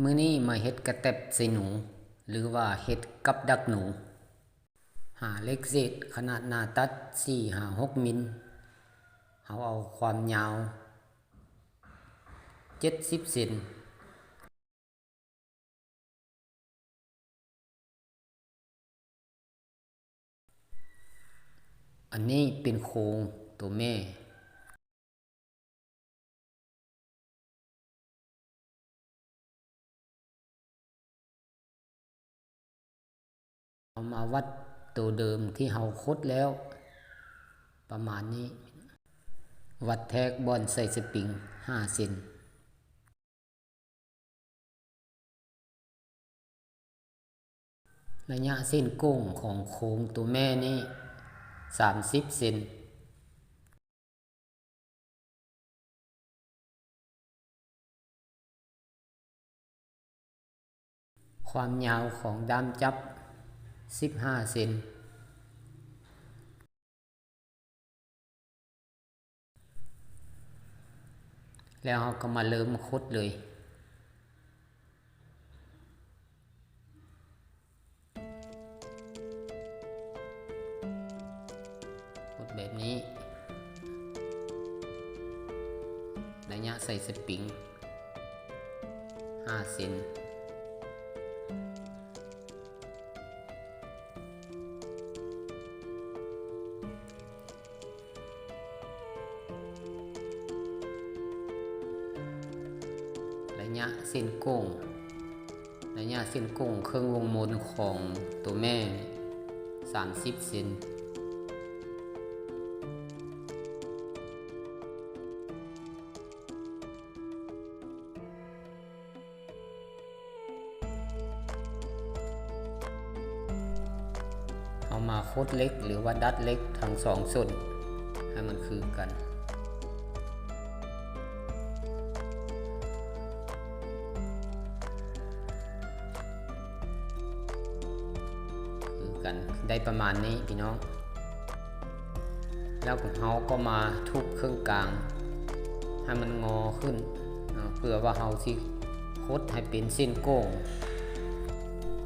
มื้อนี้มาเฮ็ดกระแตบใส่หนู หรือว่าเฮ็ดกับดักหนู หาเล็กเศษขนาดหน้าตัด4 5 6มิลเฮาเอาความยาว 70เซนอันนี้เป็นโครงตัวแม่ เอามาวัดตัวเดิมที่เฮาคดแล้ว ประมาณนี้ วัดแทกบอนใส่สปริง5เซนระยะเส้นโก้งของโค้งตัวแม่นี่30เซนความยาวของด้ามจับ 15เซนแล้วเราก็มาเริ่มคดเลยคดแบบนี้ ระยะใส่สปริง5เซน ส้นโก้งระยะเส้นโก้งเครื่องวงมนของตัวแม่ 30 เซนเอามาโคดเล็กหรือว่าดัดเล็กทั้งสองส่วนให้มันคือกัน ได้ประมาณนี้พี่น้อง แล้วเราก็มาทุบเครื่องกลาง ให้มันงอขึ้นเพื่อว่าเราสิคดให้เป็นเส้นโก้ง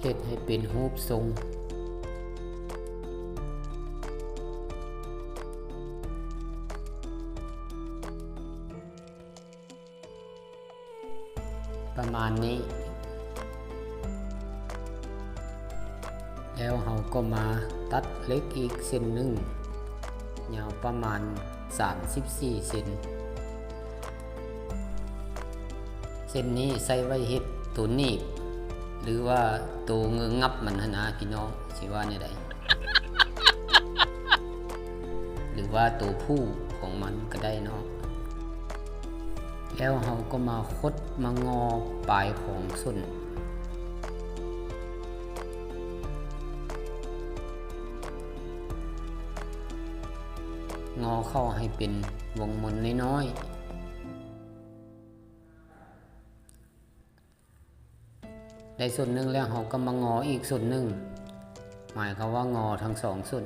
เฮ็ดให้เป็นรูปทรงประมาณนี้ แล้วเราก็มาตัดเล็กอีกเส้นหนึ่งยาวประมาณ 34เซนเส้นนี้ใส่ไว้เฮ็ดตัวนีบหรือว่าตัวเงืองับมันนนะพี่น้องสิว่าเนี่ยใดหรือว่าตัวผู้ของมันก็ได้เนาะแล้วเราก็มาคดมางอปลายของส้น งอเข้าให้เป็นวงมนน้อยๆได้ส่วนหนึ่งแล้วเราก็มางออีกส่วนหนึ่ง หมายความว่างอทั้งสองส่วน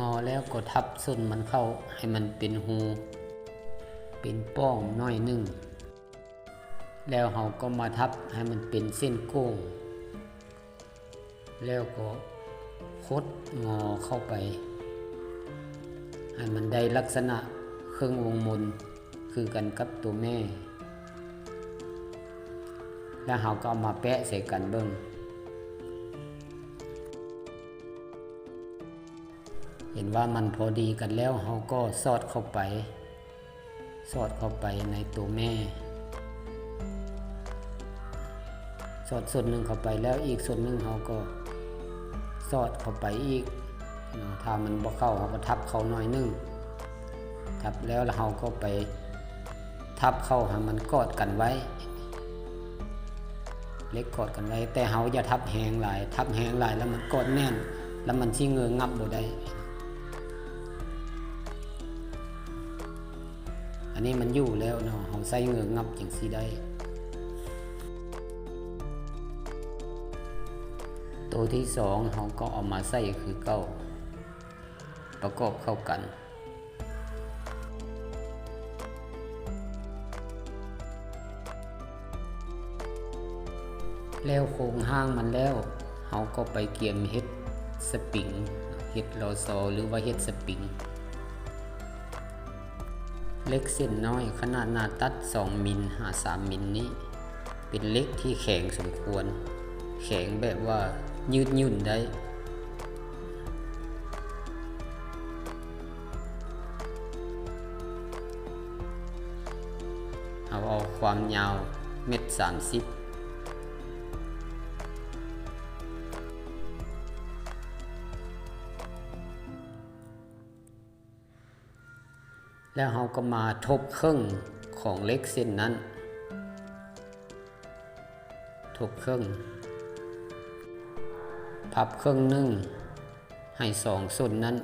งอแล้วก็ทับส่วนมันเข้าให้มันเป็นหูเป็นป้องน้อยหนึ่ง แล้วเราก็มาทับให้มันเป็นเส้นโก้งแล้วก็ คดงอเข้าไป ให้มันได้ลักษณะเครื่องวงมนคือกันกับตัวแม่ แล้วเราก็เอามาแปะใส่กันเบิ้งเห็นว่ามันพอดีกันแล้วเราก็สอดเข้าไป สอดเข้าไปในตัวแม่ สอดส่วนหนึ่งเข้าไปแล้วอีกส่วนหนึ่งเราก็ สอดเข้าไปอีก ถ้ามันบ่เข้าเราก็ทับเข้าหน่อยนึง ทับแล้วเราก็ไปทับเข้าให้มันกอดกันไว้ เล็กกอดกันไว้ แต่เราอย่าทับแหงหลาย ทับแหงหลายแล้วมันกอดแน่น แล้วมันสิเงืองับบ่ได้อันนี้มันอยู่แล้วเนาะเราใส่เงืองับจังซีได้ ตัวที่สองเขาก็เอามาใส่คือเก้าประกอบเข้ากัน แล้วโครงห้างมันแล้วเขาก็ไปเกียมเฮ็ดสปริงเฮ็ดลอซอหรือว่าเฮ็ดสปริงเล็กเส้นน้อยขนาดหน้าตัด 2 มิลหา3มิลนี้ เป็นเล็กที่แข็งสมควร แข็งแบบว่า ยืดหยุ่นได้ เอาเอาความยาวเม็ดสามสิบแล้วเราก็มาทบครึ่งของเล็กเส้นนั้น ทบครึ่ง พับครึ่งหนึ่งให้สองส่วนนั้น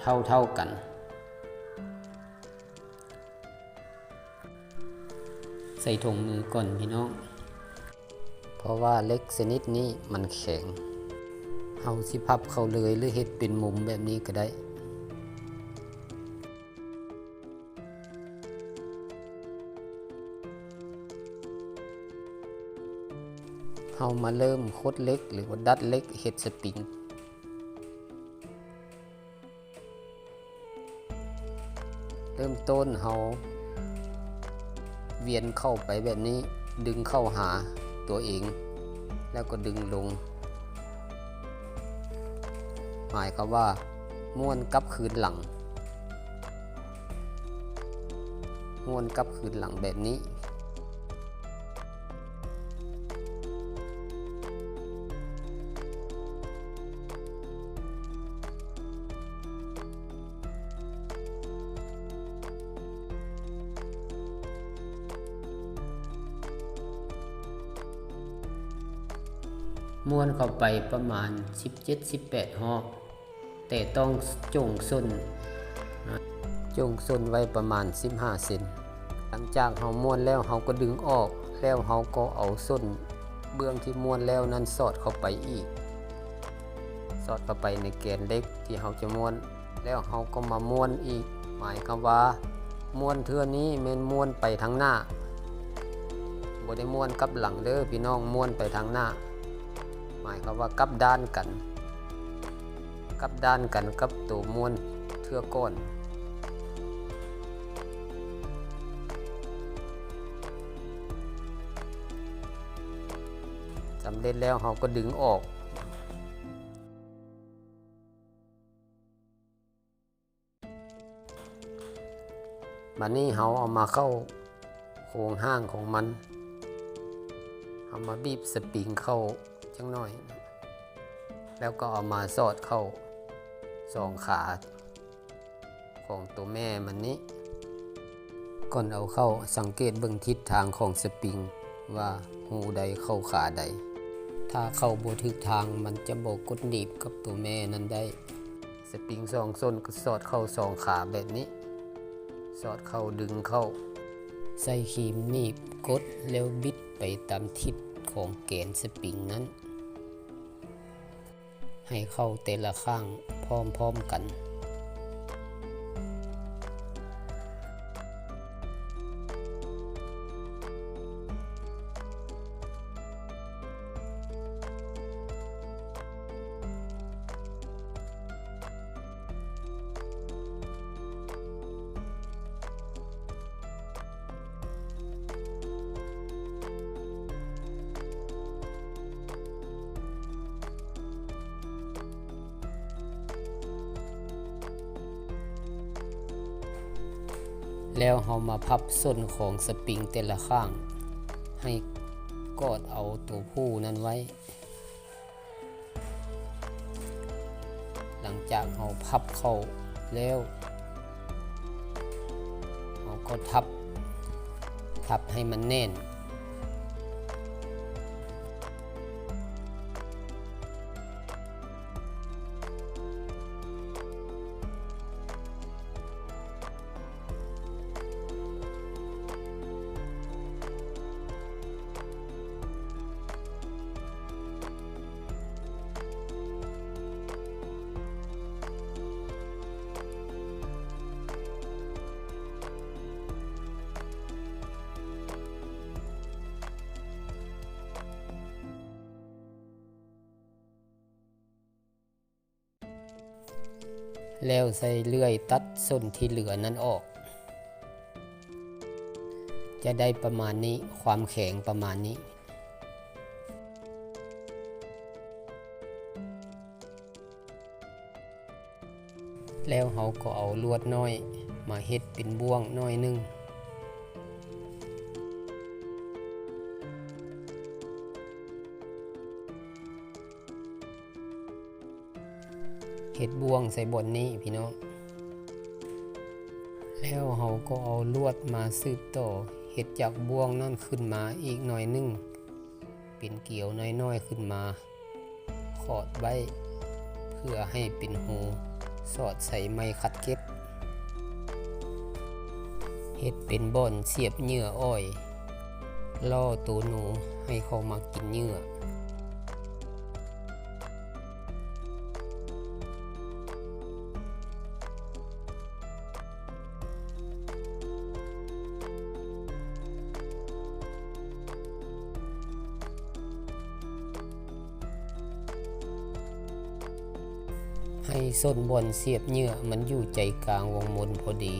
เท่าเท่ากัน ใส่ถุงมือก่อนพี่น้อง เพราะว่าเล็กชนิดนี้มันแข็งเอาสิพับเขาเลยหรือเห็ดเป็นมุมแบบนี้ก็ได้ามาเริ่มโคดเล็ก หรือว่าดัดเล็กเฮดสปริงเริ่มต้นเฮาเวียนเข้าไปแบบนี้ดึงเข้าหาตัวเอง แล้วก็ดึงลง หมายความว่าม้วนกลับคืนหลังม้วนกลับคืนหลังแบบนี้ ม้วนเข้าไปประมาณ 17-18หอกแต่ต้องจงส้นจงส้นไว้ประมาณ 15เซนหลังจากเฮาม้วนแล้วเฮาก็ดึงออก แล้วเฮาก็เอาส้น เบื้องที่ม้วนแล้วนั้นสอดเข้าไปอีก สอดเข้าไปในแกนเล็กที่เฮาจะม้วน แล้วเฮาก็มาม้วนอีก หมายความว่าม้วนเทื่อนี้แม่นม้วนไปทางหน้าบ่ได้ม้วนกลับหลังเด้อพี่น้องม้วนไปทางหน้า หมายความว่ากับด้านกัน กับด้านกันกับตัวมวนเทือก้อนสำเร็จแล้วเราก็ดึงออกบัดนี้เราเอามาเข้าโครงห้างของมัน เอามาบีบสปริงเข้า จังหน่อย แล้วก็เอามาสอดเข้าสองขาของตัวแม่มันนี้ ก่อนเอาเข้าสังเกตเบิ่งทิศทางของสปริงว่าหูใดเข้าขาใด ถ้าเข้าบ่ทึกทางมันจะบ่กดหนีบกับตัวแม่นั้นได้ สปริงสองส้นก็สอดเข้าสองขาแบบนี้ สอดเข้าดึงเข้า ใส่ครีมหนีบกดแล้วบิดไปตามทิศของแกนสปริงนั้น ให้เข้าแต่ละข้างพร้อมๆกัน แล้วเรามาพับส้นของสปริงแต่ละข้าง ให้กอดเอาตัวผู้นั้นไว้ หลังจากเราพับเข้าแล้วเราก็ทับ ทับให้มันแน่น แล้วใส่เลื่อยตัดส้นที่เหลือนั้นออก จะได้ประมาณนี้ความแข็งประมาณนี้ แล้วเขาก็เอาลวดน้อย มาเฮ็ดเป็นบ่วงน้อยหนึง เฮ็ดบ่วงใส่บนนี้พี่น้อง แล้วเขาก็เอาลวดมาสืบต่อเฮ็ดจากบ่วงนั่นขึ้นมาอีกหน่อยหนึง เป็นเกี่ยวน้อยๆขึ้นมา ขอดไว้ เพื่อให้เป็นหูสอดใส่ไม้คัดเก็บเฮ็ดเป็นบ่อนเสียบเหยื่ออ้อยล่อตัวหนูให้เขามากินเหยื่อ ให้ส้นบอนเสียบเหยื่อมันอยู่ใจกลางวงมนพอดี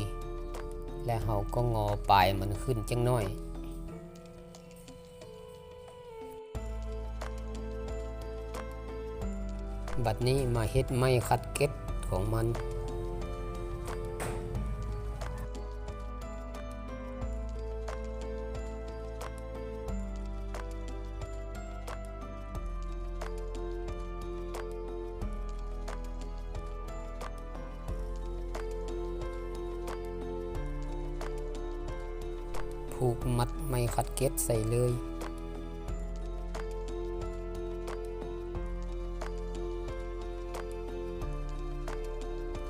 และเขาก็งอปลายมันขึ้นจังน้อยบัดนี้มาเฮ็ดไม้คัดเก็บของมัน ผูกมัดไม้คัดเก็บใส่เลย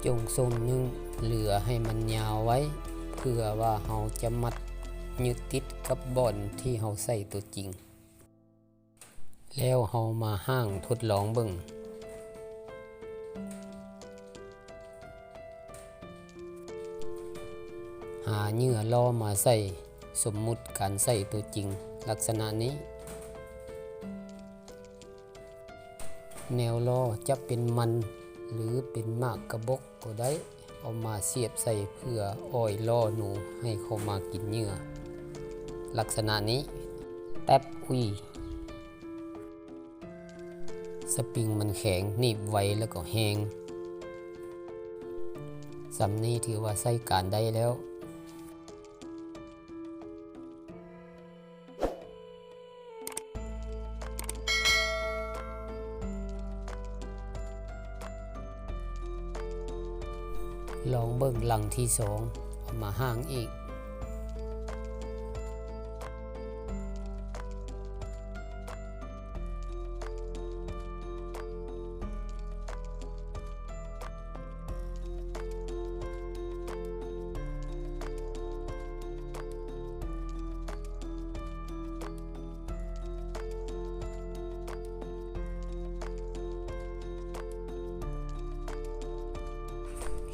จงทรงหนึ่งเหลือให้มันยาวไว้ เพื่อว่าเฮาจะมัดยึดติดกับบ่อนที่เฮาใส่ตัวจริง แล้วเฮามาห้างทดลองเบิ่งหาเหยื่อล่อมาใส่ สมมุติการใส่ตัวจริงลักษณะนี้ แนวล่อจะเป็นมันหรือเป็นมากกระบกก็ได้ เอามาเสียบใส่เพื่ออ้อยล่อหนูให้เขามากินเหยื่อ ลักษณะนี้ แป๊บอุยสปริงมันแข็งหนีบไว้แล้วก็แหงสำนี้ถือว่าใส่การได้แล้ว ลองเบิ่งหลังที่สองเอามาห้างอีก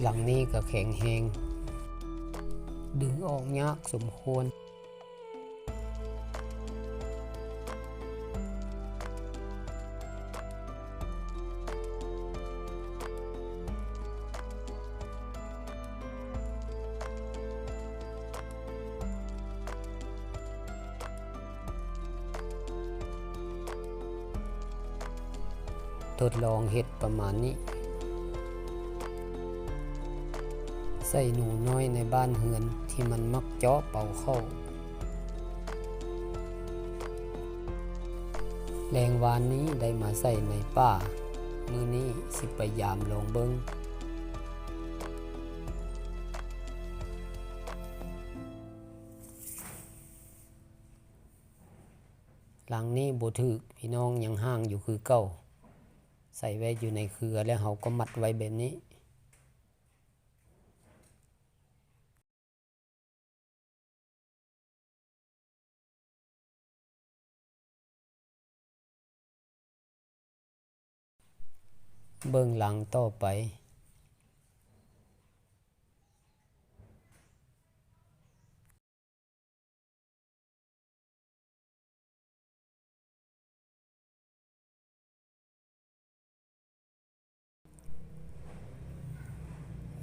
หลังนี้ก็แข็งแหงดึงออกยากสมควรทดลองเห็ดประมาณนี้ ใส่หนูน้อยในบ้านเฮือนที่มันมักเจาะเป่าเข้า แรงวานนี้ได้มาใส่ในป่า มือนี้สิไปยามลงเบิงหลังนี้บ่ถึกพี่น้องยังห่างอยู่คือเก่า ใส่ไว้อยู่ในเครือแล้วเขาก็มัดไว้แบบนี้ เบื้องหลังต่อไป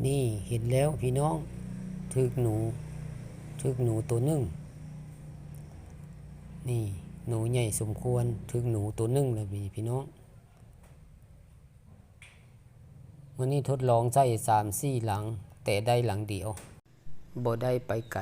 นี่เห็นแล้วพี่น้องถึกหนูถึกหนูตัวหนึ่ง นี่หนูใหญ่สมควรถึกหนูตัวหนึ่งเลยพี่พี่น้อง วันนี้ทดลองใช้สามสี่หลัง แต่ได้หลังเดียวบ่ได้ไปไกล